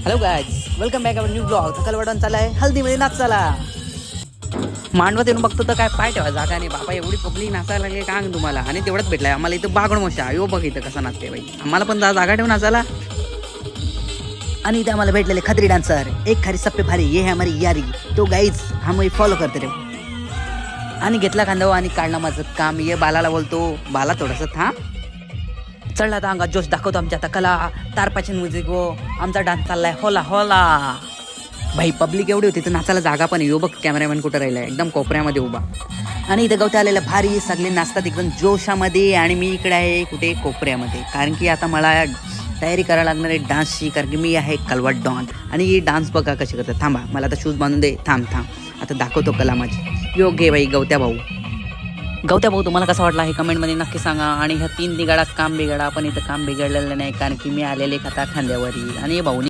Hello guys welcome back our new blog तर कलवडून चालाय हल्दीमध्ये नाच चाला मांडवत येऊन बघतो तर काय पाय ठेवा जागा नाही. बाबा एवढी पब्लिक नाचायला लागली काय सांग तुम्हाला? आणि तेवढंच भेटलाय. आम्हाला इथं बागड मोशा. यो बघ इथं कसा नाचते बाई. आम्हाला पण जा- जागा ठेवून नाचायला. आणि इथे आम्हाला भेटलेले खत्री डान्सर एक खारी सप्पे भारी ये है हमारी यारी. तो गाईज हा मी फॉलो करते रे. आणि घेतला खांदा आणि काढला माझं काम. ये बालाला बोलतो बाला थोडंसं थांब. चढला आता अंगात जोश दाखवतो आमच्या आता. कला तारपाची म्युझिक हो आमचा डान्स चाललाय. होला होला. भाई पब्लिक एवढी होती तर नाचायला जागा पण आहे. बघ कॅमेरामॅन कुठं राहिला एकदम कोपऱ्यामध्ये उभा. आणि इथं गवते आलेलं भारी सगळे नाचतात एकदम जोशामध्ये. आणि मी इकडे आहे कुठे? कोपऱ्यामध्ये. कारण की आता मला तयारी करायला लागणार आहे डान्सची कारण की मी आहे कलवट डॉन. आणि ही डान्स बघा कशी करतात. थांबा मला आता शूज बांधून दे. थांब थांब. आता दाखवतो कला माझी. योग्य भाई बाई गवत्या भाऊ. गौत्या भाऊ तुम्हाला कसा वाटला? हे कमेंटमध्ये नक्की सांगा. आणि ह्या तीन बिघाडात काम बिघडा पण इथं काम बिघडलेलं नाही कारण की मी आलेले खाता खांद्यावरी आणि भाऊनी